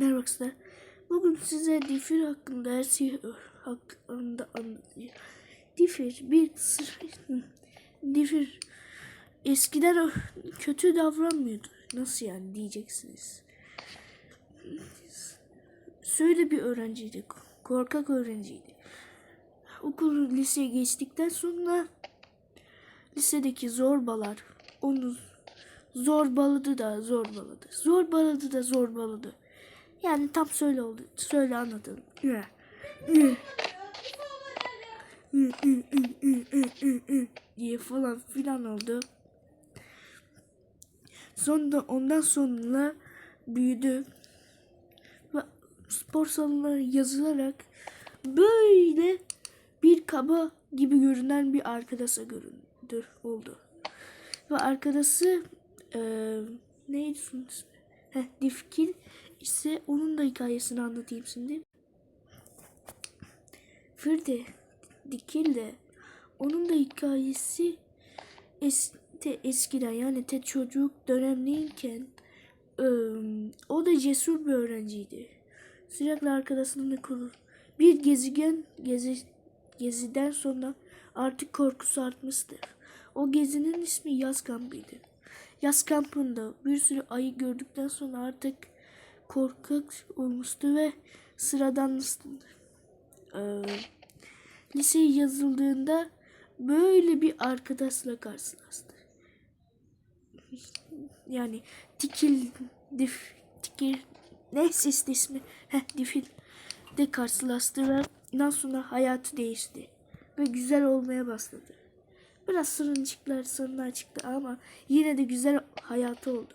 Merhaba arkadaşlar. Bugün size Differ hakkında her şeyi hakkında anlatacağım. Differ bir sır. Differ eskiden kötü davranmıyordu. Nasıl yani diyeceksiniz. Şöyle bir öğrenciydi. Korkak öğrenciydi. Okul liseye geçtikten sonra lisedeki zorbalar onu zorbaladı da zorbaladı. Zorbaladı da zorbaladı. Yani tam söyle oldu. Söyle ü diye falan filan oldu. Sonra ondan sonra büyüdü. Ve spor salonuna yazılarak böyle bir kaba gibi görünen bir arkadaşa göründü oldu. Ve arkadaşı eee neydi ismi? Heh, Difkil ise onun da hikayesini anlatayım şimdi. Firde Dikil de onun da hikayesi es, te, eskiden yani te çocuk dönemliyken eee, o da cesur bir öğrenciydi. Sürekli arkadaşının kurur. Bir gezegen gezi, geziden sonra artık korkusu artmıştır. O gezinin ismi yaz kampıydı. Yaz kampında bir sürü ayı gördükten sonra artık korkak olmuştu ve sıradanmıştı. Ee, liseye yazıldığında böyle bir arkadaşla karşılaştı. Yani Tikil, Dif, Tikil, neyse işte ismi, heh, Difil de karşılaştı ve ondan sonra hayatı değişti ve güzel olmaya başladı. Biraz sırıncıklar sonuna çıktı ama yine de güzel hayatı oldu.